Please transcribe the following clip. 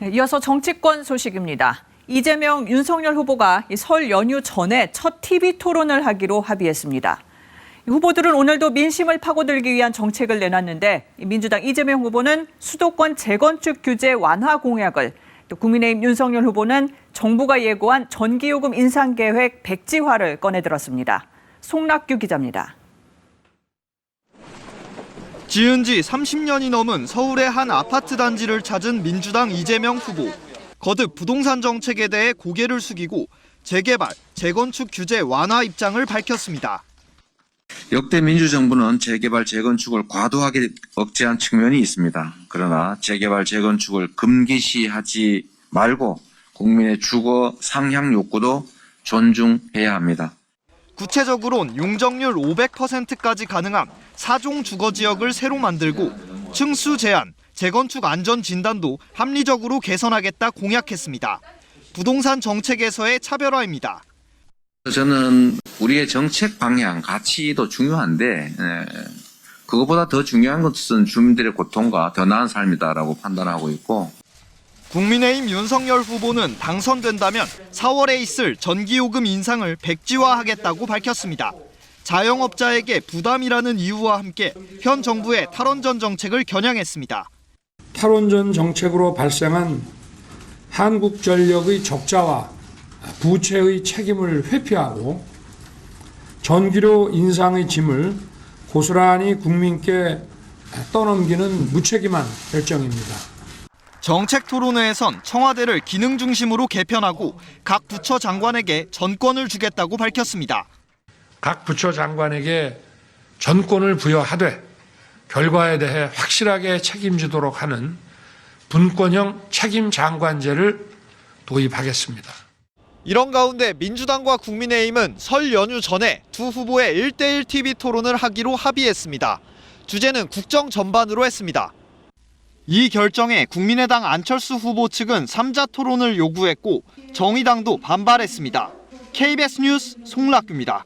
네, 이어서 정치권 소식입니다. 이재명, 윤석열 후보가 이설 연휴 전에 첫 TV 토론을 하기로 합의했습니다. 이 후보들은 오늘도 민심을 파고들기 위한 정책을 내놨는데 이 민주당 이재명 후보는 수도권 재건축 규제 완화 공약을 또 국민의힘 윤석열 후보는 정부가 예고한 전기요금 인상 계획 백지화를 꺼내들었습니다. 송락규 기자입니다. 지은 지 30년이 넘은 서울의 한 아파트 단지를 찾은 민주당 이재명 후보. 거듭 부동산 정책에 대해 고개를 숙이고 재개발, 재건축 규제 완화 입장을 밝혔습니다. 역대 민주정부는 재개발, 재건축을 과도하게 억제한 측면이 있습니다. 그러나 재개발, 재건축을 금기시하지 말고 국민의 주거 상향 욕구도 존중해야 합니다. 구체적으론 용적률 500%까지 가능한 4종 주거 지역을 새로 만들고 층수 제한, 재건축 안전 진단도 합리적으로 개선하겠다 공약했습니다. 부동산 정책에서의 차별화입니다. 저는 우리의 정책 방향, 가치도 중요한데 에, 그것보다 더 중요한 것은 주민들의 고통과 더 나은 삶이다라고 판단하고 있고 국민의힘 윤석열 후보는 당선된다면 4월에 있을 전기요금 인상을 백지화하겠다고 밝혔습니다. 자영업자에게 부담이라는 이유와 함께 현 정부의 탈원전 정책을 겨냥했습니다. 탈원전 정책으로 발생한 한국전력의 적자와 부채의 책임을 회피하고 전기료 인상의 짐을 고스란히 국민께 떠넘기는 무책임한 결정입니다. 정책 토론회에선 청와대를 기능 중심으로 개편하고 각 부처 장관에게 전권을 주겠다고 밝혔습니다. 각 부처 장관에게 전권을 부여하되 결과에 대해 확실하게 책임지도록 하는 분권형 책임 장관제를 도입하겠습니다. 이런 가운데 민주당과 국민의힘은 설 연휴 전에 두 후보의 1대1 TV 토론을 하기로 합의했습니다. 주제는 국정 전반으로 했습니다. 이 결정에 국민의당 안철수 후보 측은 3자 토론을 요구했고 정의당도 반발했습니다. KBS 뉴스 송락규입니다.